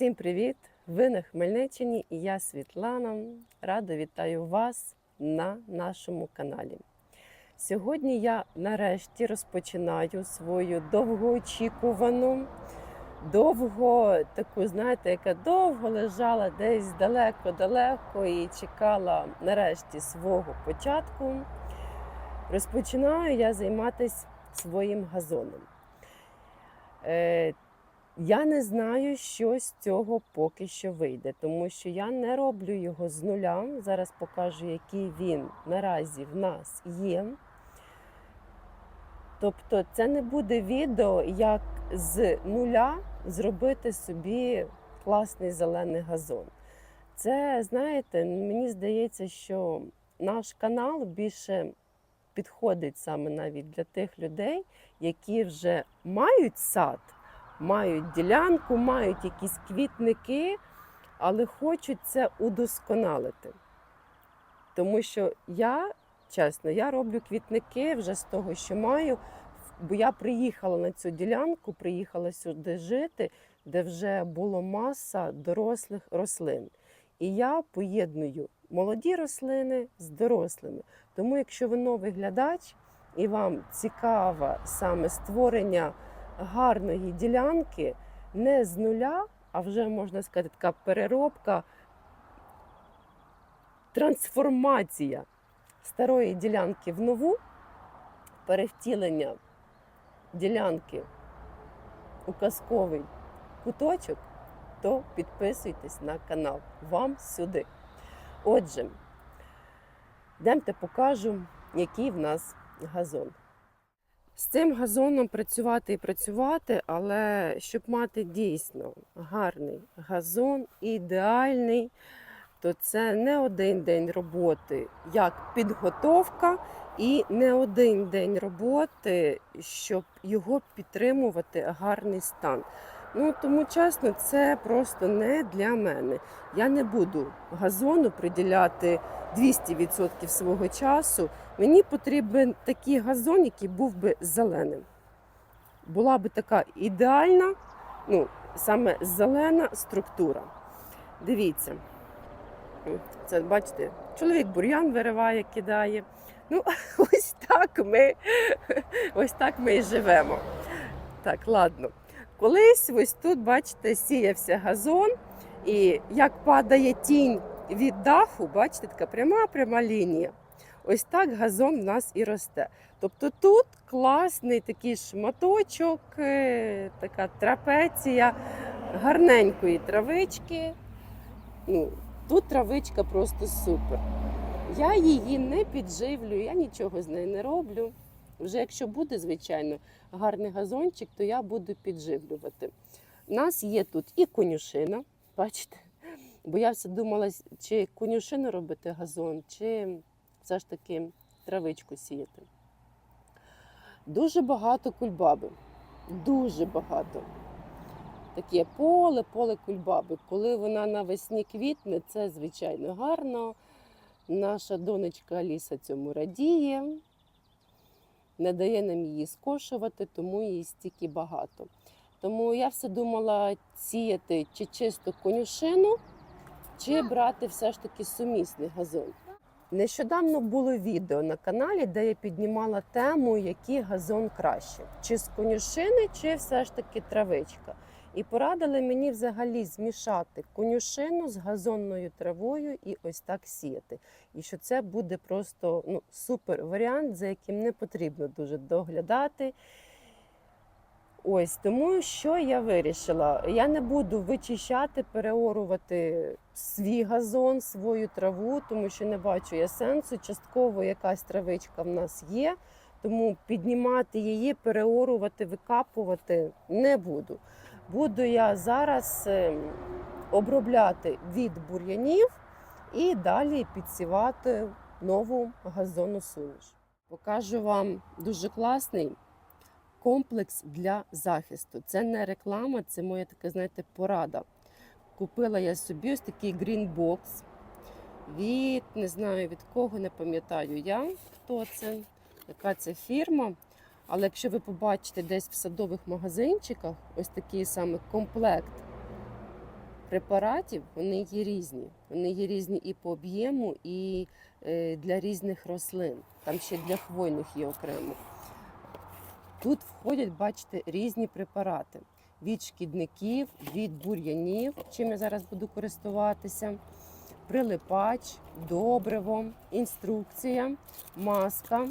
Всім привіт! Ви на Хмельниччині і я Світлана. Рада вітаю вас на нашому каналі. Сьогодні я нарешті розпочинаю свою довгоочікувану, довго таку, знаєте, яка довго лежала десь далеко-далеко і чекала нарешті свого початку. Розпочинаю я займатися своїм газоном. Я не знаю, що з цього поки що вийде, тому що я не роблю його з нуля. Зараз покажу, який він наразі в нас є. Тобто, це не буде відео, як з нуля зробити собі класний зелений газон. Це, знаєте, мені здається, що наш канал більше підходить саме навіть для тих людей, які вже мають сад мають ділянку, мають якісь квітники, але хочуть це удосконалити. Тому що я, чесно, я роблю квітники вже з того, що маю, бо я приїхала на цю ділянку, приїхала сюди жити, де вже було маса дорослих рослин. І я поєдную молоді рослини з дорослими. Тому, якщо ви новий глядач і вам цікаве саме створення гарної ділянки не з нуля, а вже можна сказати, така переробка, трансформація старої ділянки в нову, перевтілення ділянки у казковий куточок, то підписуйтесь на канал. Вам сюди. Отже, йдемте покажу, який в нас газон. З цим газоном працювати і працювати, але щоб мати дійсно гарний газон, ідеальний, то це не один день роботи як підготовка, і не один день роботи, щоб його підтримувати гарний стан. Ну тому чесно, це просто не для мене. Я не буду газону приділяти 200% свого часу. Мені потрібен такий газон, який був би зеленим. Була би така ідеальна, ну, саме зелена структура. Дивіться, це бачите, чоловік бур'ян вириває, кидає. Ну, ось так ми, ось так ми і живемо. Так, ладно. Колись ось тут, бачите, сіявся газон, і як падає тінь від даху, бачите, така пряма пряма лінія. Ось так газон в нас і росте. Тобто тут класний такий шматочок, е, така трапеція гарненької травички. Ну, Тут травичка просто супер. Я її не підживлюю, я нічого з нею не роблю. Вже якщо буде, звичайно, гарний газончик, то я буду підживлювати. У нас є тут і конюшина, бачите? Бо я все думала, чи конюшину робити газон, чи все ж таки травичку сіяти. Дуже багато кульбаби. Дуже багато. Таке поле, поле кульбаби. Коли вона навесні квітне, це звичайно гарно. Наша донечка Аліса цьому радіє, не дає нам її скошувати, тому її стільки багато. Тому я все думала сіяти чи чисту конюшину, чи брати все ж таки сумісний газон. Нещодавно було відео на каналі, де я піднімала тему, який газон краще: чи з конюшини, чи все ж таки травичка. І порадили мені взагалі змішати конюшину з газонною травою і ось так сіяти. І що це буде просто ну, супер варіант, за яким не потрібно дуже доглядати. Ось тому, що я вирішила, я не буду вичищати, переорувати свій газон, свою траву, тому що не бачу я сенсу. Частково якась травичка в нас є, тому піднімати її, переорувати, викапувати не буду. Буду я зараз ем, обробляти від бур'янів і далі підсівати нову газонну суміш. Покажу вам дуже класний комплекс для захисту. Це не реклама, це моя така, знаєте, порада. Купила я собі ось такий грінбокс від не знаю від кого, не пам'ятаю я, хто це, яка це фірма. Але якщо ви побачите десь в садових магазинчиках ось такий саме комплект препаратів вони є різні. Вони є різні і по об'єму, і е, для різних рослин. Там ще для хвойних є окремо. Тут входять, бачите, різні препарати від шкідників, від бур'янів, чим я зараз буду користуватися, прилипач, добриво, інструкція, маска.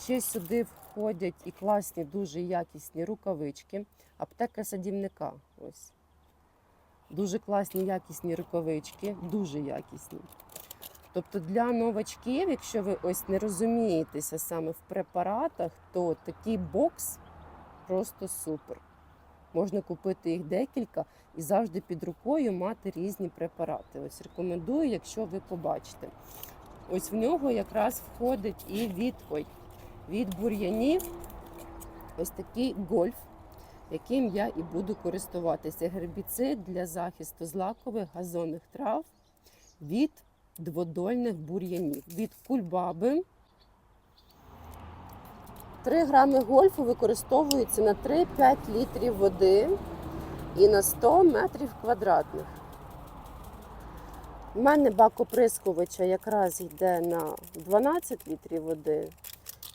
Ще сюди входять і класні, дуже якісні рукавички, аптека садівника. Ось. Дуже класні якісні рукавички, дуже якісні. Тобто для новачків, якщо ви ось не розумієтеся саме в препаратах, то такий бокс просто супер. Можна купити їх декілька і завжди під рукою мати різні препарати. Ось рекомендую, якщо ви побачите. Ось в нього якраз входить і від, ой, від бур'янів ось такий гольф, яким я і буду користуватися. Гербіцид для захисту злакових газонних трав від дводольних бур'янів, від кульбаби. 3 грами гольфу використовується на 3-5 літрів води і на 100 метрів квадратних. У мене бак оприскувача якраз йде на 12 літрів води.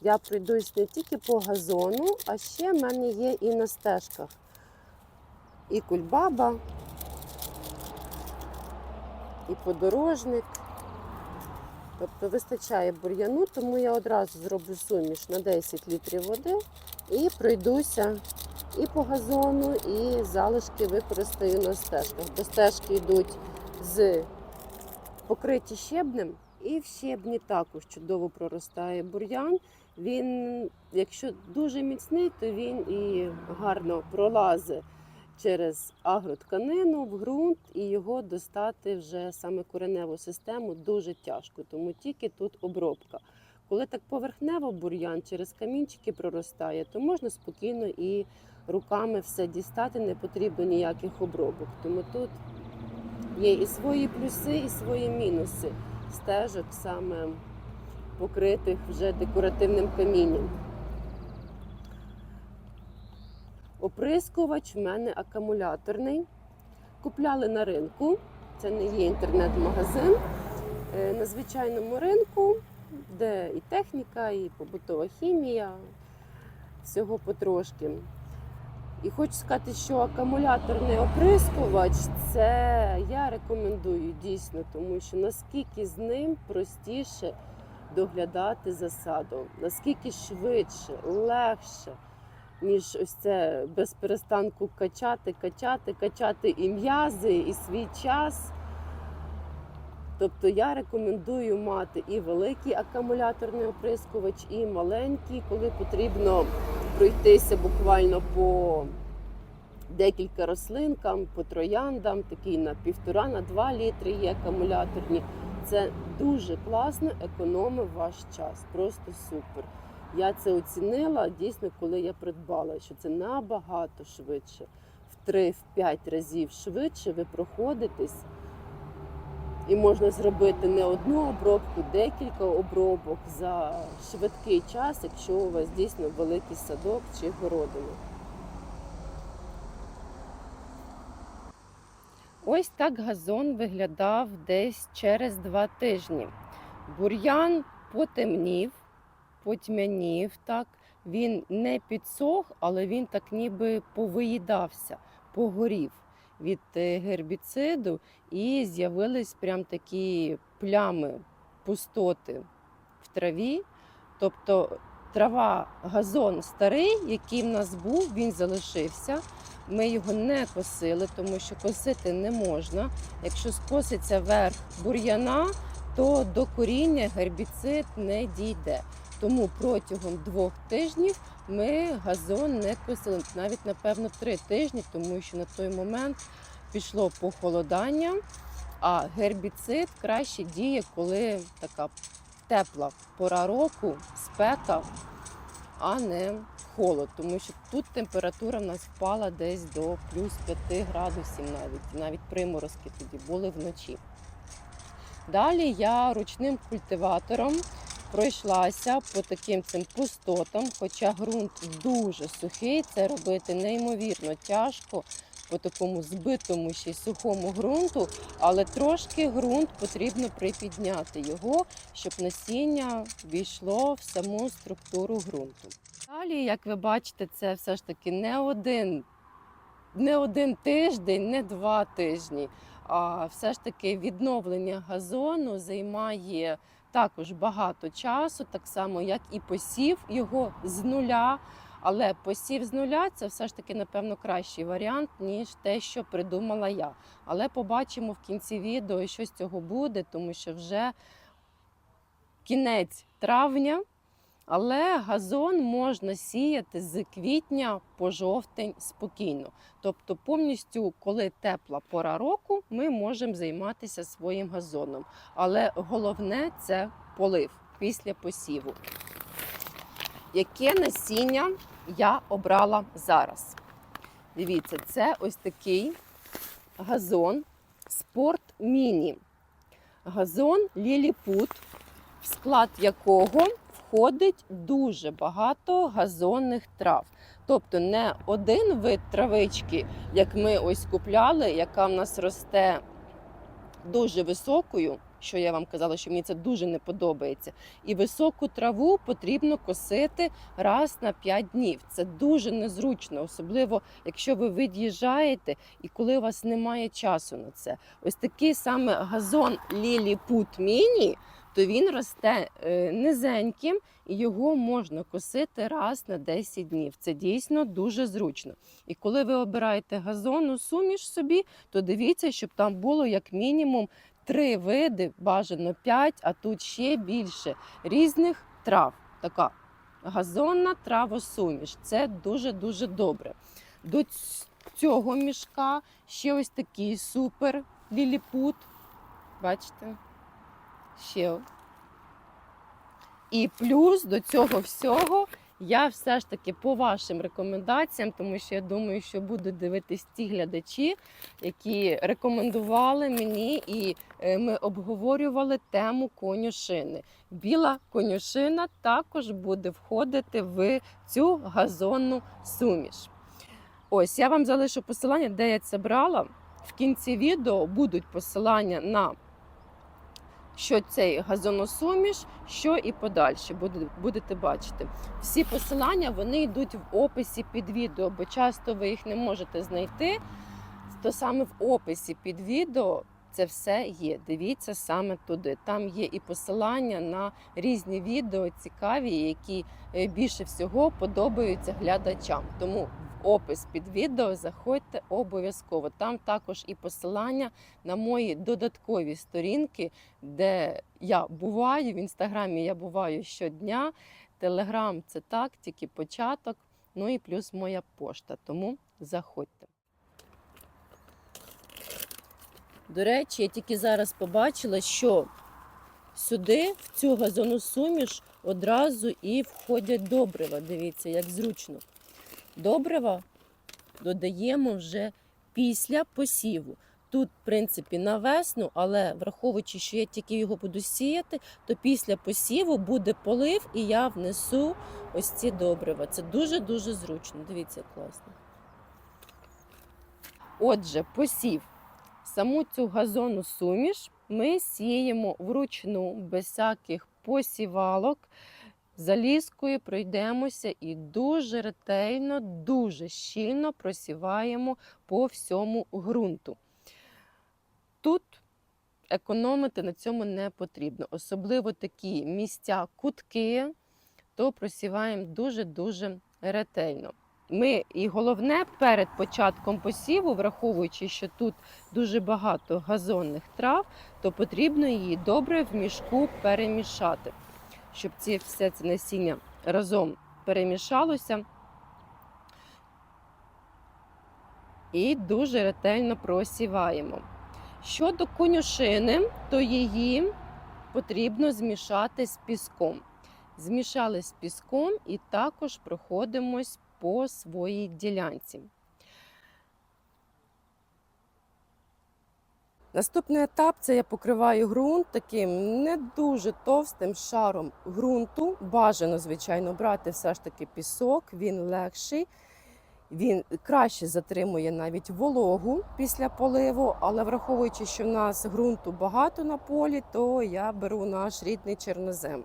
Я пройдусь не тільки по газону, а ще в мене є і на стежках. І кульбаба, і подорожник. Тобто вистачає бур'яну, тому я одразу зроблю суміш на 10 літрів води і пройдуся і по газону, і залишки використаю на стежках. Бо стежки йдуть з покриті щебнем, і в щебні також чудово проростає бур'ян. Він, якщо дуже міцний, то він і гарно пролазить через агротканину в ґрунт і його достати вже саме кореневу систему дуже тяжко, тому тільки тут обробка. Коли так поверхнево бур'ян через камінчики проростає, то можна спокійно і руками все дістати, не потрібно ніяких обробок. Тому тут є і свої плюси, і свої мінуси стежок саме покритих вже декоративним камінням. Оприскувач в мене акумуляторний. Купляли на ринку. Це не є інтернет-магазин. Е, На звичайному ринку, де і техніка, і побутова хімія, всього потрошки. І хочу сказати, що акумуляторний оприскувач це я рекомендую дійсно, тому що наскільки з ним простіше доглядати за садом, наскільки швидше, легше ніж ось це без перестанку качати, качати, качати і м'язи, і свій час. Тобто я рекомендую мати і великий акумуляторний оприскувач, і маленький, коли потрібно пройтися буквально по декілька рослинкам, по трояндам, такий на півтора, на два літри є акумуляторні. Це дуже класно, економить ваш час. Просто супер. Я це оцінила дійсно, коли я придбала, що це набагато швидше, в 3-5 разів швидше ви проходитесь. І можна зробити не одну обробку, декілька обробок за швидкий час, якщо у вас дійсно великий садок чи городина. Ось так газон виглядав десь через два тижні. Бур'ян потемнів, потьмянів так. Він не підсох, але він так ніби повиїдався, погорів від е, гербіциду, і з'явились прям такі плями пустоти в траві. Тобто трава, газон старий, який в нас був, він залишився. Ми його не косили, тому що косити не можна. Якщо скоситься верх бур'яна, то до коріння гербіцид не дійде. Тому протягом двох тижнів ми газон не косили, навіть напевно три тижні, тому що на той момент пішло похолодання, а гербіцид краще діє, коли така тепла пора року, спека, а не холод, тому що тут температура в нас впала десь до плюс 5 градусів навіть, навіть приморозки тоді були вночі. Далі я ручним культиватором пройшлася по таким цим пустотам, хоча ґрунт дуже сухий, це робити неймовірно тяжко, по такому збитому ще й сухому ґрунту, але трошки ґрунт потрібно припідняти його, щоб насіння війшло в саму структуру ґрунту. Далі, як ви бачите, це все ж таки не один, не один тиждень, не два тижні. А все ж таки відновлення газону займає також багато часу, так само як і посів його з нуля. Але посів з нуля це все ж таки, напевно, кращий варіант, ніж те, що придумала я. Але побачимо в кінці відео, що з цього буде, тому що вже кінець травня. Але газон можна сіяти з квітня по жовтень спокійно. Тобто, повністю, коли тепла пора року, ми можемо займатися своїм газоном. Але головне це полив після посіву. Яке насіння я обрала зараз? Дивіться, це ось такий газон Спорт Міні. Газон Ліліпут, в склад якого входить дуже багато газонних трав. Тобто не один вид травички, як ми ось купляли, яка в нас росте дуже високою, що я вам казала, що мені це дуже не подобається. І високу траву потрібно косити раз на 5 днів. Це дуже незручно, особливо якщо ви від'їжджаєте і коли у вас немає часу на це. Ось такий саме газон Ліліпут Міні, то він росте е, низеньким і його можна косити раз на 10 днів. Це дійсно дуже зручно. І коли ви обираєте газонну суміш собі, то дивіться, щоб там було як мінімум три види, бажано 5, а тут ще більше різних трав. Така газонна травосуміш. Це дуже-дуже добре. До цього мішка ще ось такий супер ліліпут. Бачите? Ще. І плюс до цього всього я все ж таки по вашим рекомендаціям, тому що я думаю, що будуть дивитись ті глядачі, які рекомендували мені, і е, ми обговорювали тему конюшини. Біла конюшина також буде входити в цю газонну суміш. Ось я вам залишу посилання, де я це брала. В кінці відео будуть посилання на що цей газоносуміш, що і подальше будете бачити. Всі посилання вони йдуть в описі під відео, бо часто ви їх не можете знайти. То саме в описі під відео це все є. Дивіться саме туди. Там є і посилання на різні відео цікаві, які е, більше всього подобаються глядачам. Тому опис під відео заходьте обов'язково. Там також і посилання на мої додаткові сторінки, де я буваю. В інстаграмі я буваю щодня. Телеграм це так, тільки початок. Ну і плюс моя пошта. Тому заходьте. До речі, я тільки зараз побачила, що сюди, в цю газону суміш, одразу і входять добрива. Дивіться, як зручно. Добрива додаємо вже після посіву. Тут, в принципі, на весну, але враховуючи, що я тільки його буду сіяти, то після посіву буде полив і я внесу ось ці добрива. Це дуже-дуже зручно. Дивіться, класно. Отже, посів. Саму цю газонну суміш ми сіємо вручну, без всяких посівалок. Залізкою пройдемося і дуже ретельно, дуже щільно просіваємо по всьому ґрунту. Тут економити на цьому не потрібно. Особливо такі місця, кутки, то просіваємо дуже-дуже ретельно. Ми і головне перед початком посіву, враховуючи, що тут дуже багато газонних трав, то потрібно її добре в мішку перемішати, щоб ці все це насіння разом перемішалося. І дуже ретельно просіваємо. Щодо конюшини, то її потрібно змішати з піском. Змішали з піском і також проходимось по своїй ділянці. Наступний етап це я покриваю ґрунт таким не дуже товстим шаром ґрунту. Бажано, звичайно, брати все ж таки пісок, він легший. Він краще затримує навіть вологу після поливу, але враховуючи, що в нас ґрунту багато на полі, то я беру наш рідний чорнозем.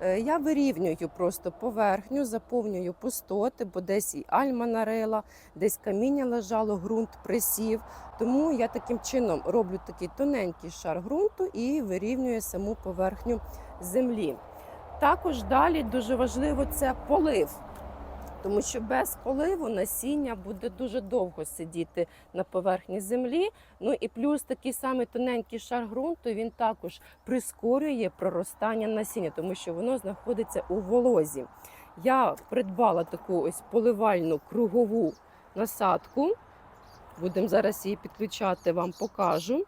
Е, Я вирівнюю просто поверхню, заповнюю пустоти, бо десь і альма нарила, десь каміння лежало, ґрунт присів. Тому я таким чином роблю такий тоненький шар ґрунту і вирівнюю саму поверхню землі. Також далі дуже важливо це полив. Тому що без поливу насіння буде дуже довго сидіти на поверхні землі. Ну і плюс такий самий тоненький шар ґрунту він також прискорює проростання насіння, тому що воно знаходиться у волозі. Я придбала таку ось поливальну кругову насадку. Будемо зараз її підключати, вам покажу.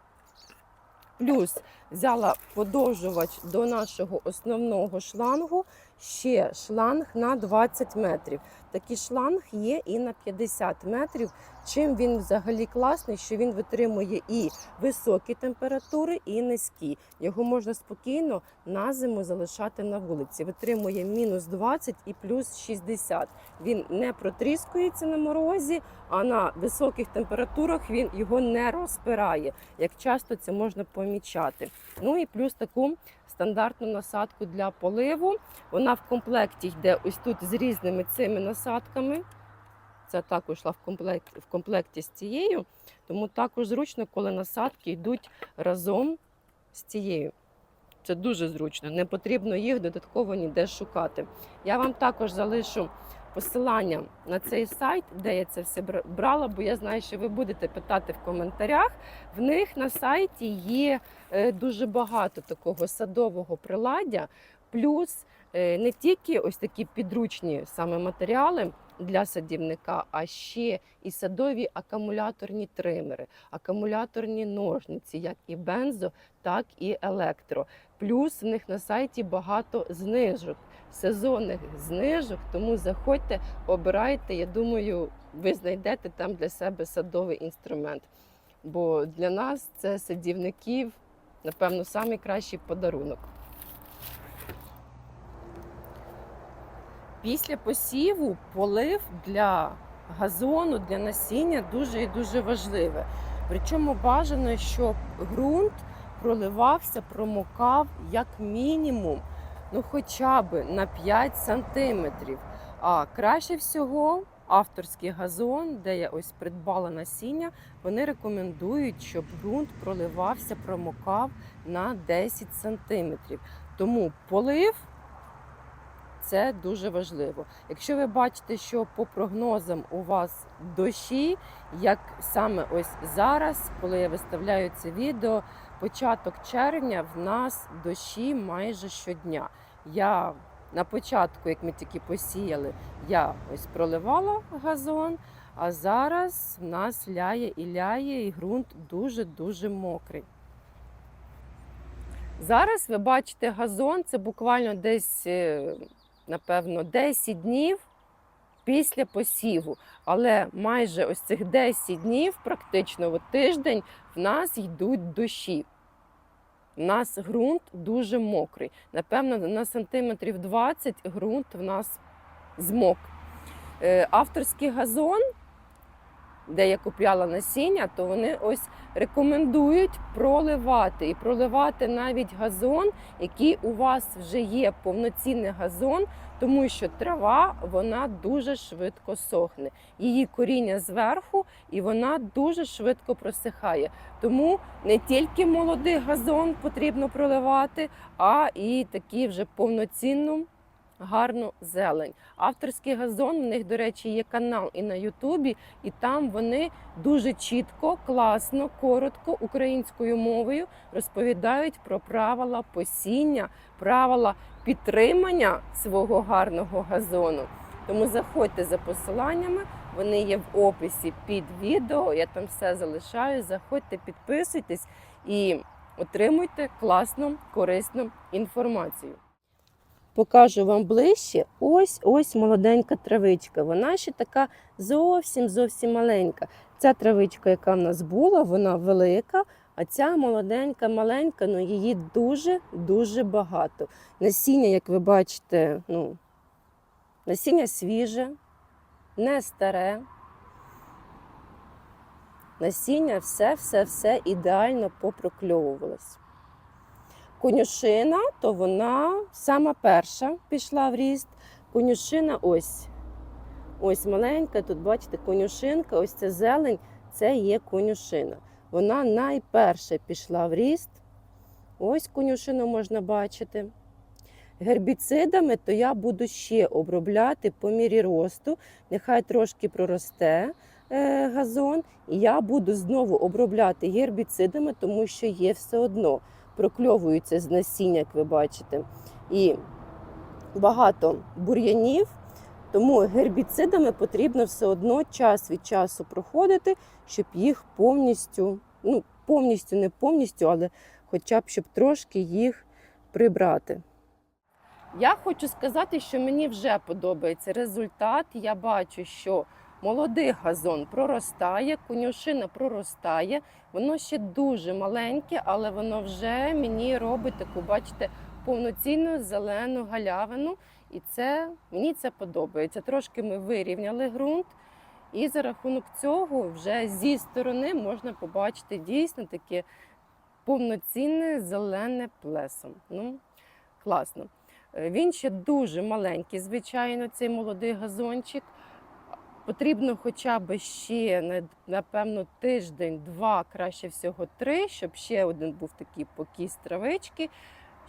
Плюс взяла подовжувач до нашого основного шлангу, ще шланг на 20 метрів. Такий шланг є і на 50 метрів. Чим він взагалі класний, що він витримує і високі температури, і низькі. Його можна спокійно на зиму залишати на вулиці. Витримує мінус 20 і плюс 60. Він не протріскується на морозі, а на високих температурах він його не розпирає. Як часто це можна помічати. Ну і плюс таку стандартну насадку для поливу. Вона в комплекті йде ось тут з різними цими насадками. Це також йшла в комплекті, в комплекті з цією, тому також зручно, коли насадки йдуть разом з цією. Це дуже зручно, не потрібно їх додатково ніде шукати. Я вам також залишу посилання на цей сайт, де я це все брала, бо я знаю, що ви будете питати в коментарях. В них на сайті є е, дуже багато такого садового приладдя, плюс е, не тільки ось такі підручні саме матеріали для садівника, а ще і садові акумуляторні тримери, акумуляторні ножниці, як і бензо, так і електро. Плюс в них на сайті багато знижок, сезонних знижок. Тому заходьте, обирайте. Я думаю, ви знайдете там для себе садовий інструмент. Бо для нас це садівників, напевно, найкращий подарунок. Після посіву полив для газону, для насіння дуже і дуже важливе. Причому бажано, щоб ґрунт проливався, промокав як мінімум, ну хоча б на 5 сантиметрів. А краще всього авторський газон, де я ось придбала насіння, вони рекомендують, щоб ґрунт проливався, промокав на 10 сантиметрів. Тому полив це дуже важливо. Якщо ви бачите, що по прогнозам у вас дощі, як саме ось зараз, коли я виставляю це відео, початок червня в нас дощі майже щодня. Я на початку, як ми тільки посіяли, я ось проливала газон, а зараз в нас ляє і ляє, і ґрунт дуже-дуже мокрий. Зараз ви бачите газон, це буквально десь, е, напевно, 10 днів після посіву. Але майже ось цих 10 днів, практично в тиждень, в нас йдуть дощі. У нас ґрунт дуже мокрий. Напевно, на сантиметрів 20 ґрунт в нас змок. Е, Авторський газон, де я купляла насіння, то вони ось рекомендують проливати і проливати навіть газон, який у вас вже є повноцінний газон, тому що трава вона дуже швидко сохне. Її коріння зверху, і вона дуже швидко просихає. Тому не тільки молодий газон потрібно проливати, а і такі вже повноцінну. Гарну зелень. Авторський газон, у них, до речі, є канал і на Ютубі, і там вони дуже чітко, класно, коротко українською мовою розповідають про правила посіння, правила підтримання свого гарного газону. Тому заходьте за посиланнями, вони є в описі під відео. Я там все залишаю. Заходьте, підписуйтесь і отримуйте класну, корисну інформацію. Покажу вам ближче. Ось ось молоденька травичка. Вона ще така зовсім зовсім маленька. Ця травичка, яка в нас була, вона велика, а ця молоденька, маленька, ну її дуже-дуже багато. Насіння, як ви бачите, ну, насіння свіже, не старе, насіння все-все-все ідеально попрокльовувалось. Конюшина, то вона сама перша пішла в ріст. Конюшина ось. Ось маленька, тут бачите, конюшинка, ось ця зелень, це є конюшина. Вона найперша пішла в ріст. Ось конюшину можна бачити. Гербіцидами то я буду ще обробляти по мірі росту. Нехай трошки проросте е, газон. І я буду знову обробляти гербіцидами, тому що є все одно. Прокльовуються з насіння, як ви бачите. І багато бур'янів. Тому гербіцидами потрібно все одно час від часу проходити, щоб їх повністю, ну повністю, не повністю, але хоча б щоб трошки їх прибрати. Я хочу сказати, що мені вже подобається результат. Я бачу, що молодий газон проростає, конюшина проростає. Воно ще дуже маленьке, але воно вже мені робить таку, бачите, повноцінну зелену галявину. І це мені це подобається. Трошки ми вирівняли ґрунт, і за рахунок цього вже зі сторони можна побачити дійсно таке повноцінне зелене плесо. Ну, класно. Е, Він ще дуже маленький, звичайно, цей молодий газончик. Потрібно хоча б ще, напевно, тиждень-два, краще всього три, щоб ще один був такий покіс травички.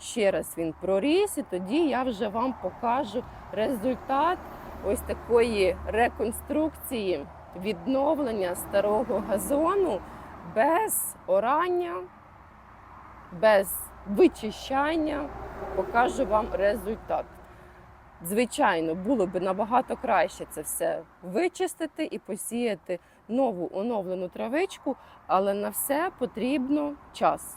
Ще раз він проріс, і тоді я вже вам покажу результат ось такої реконструкції відновлення старого газону без орання, без вичищання. Покажу вам результат. Звичайно, було б набагато краще це все вичистити і посіяти нову оновлену травичку, але на все потрібно час.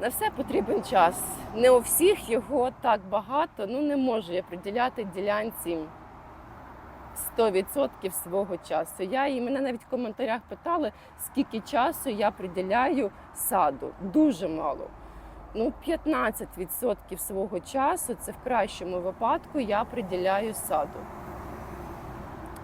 На все потрібен час. Не у всіх його так багато, ну не можу я приділяти ділянці 100% свого часу. Я і мене навіть в коментарях питали, скільки часу я приділяю саду. Дуже мало. Ну, 15% свого часу це в кращому випадку я приділяю саду.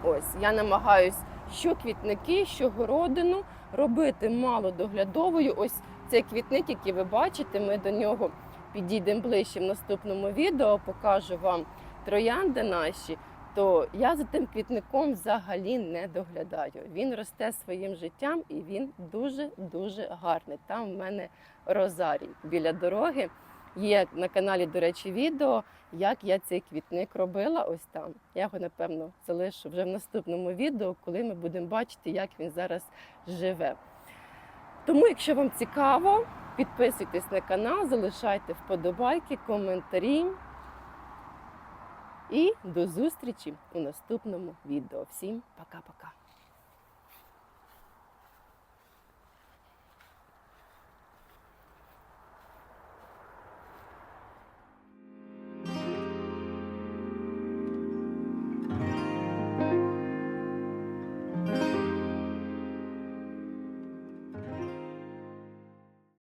Ось я намагаюсь що квітники, що городину робити малодоглядовою. Ось цей квітник, який ви бачите, ми до нього підійдемо ближче в наступному відео, покажу вам троянди наші. То я за тим квітником взагалі не доглядаю. Він росте своїм життям і він дуже-дуже гарний. Там в мене розарій біля дороги. Є на каналі, до речі, відео, як я цей квітник робила. Ось там. Я його, напевно, залишу вже в наступному відео, коли ми будемо бачити, як він зараз живе. Тому, якщо вам цікаво, підписуйтесь на канал, залишайте вподобайки, коментарі. І до зустрічі у наступному відео. Всім пока-пока.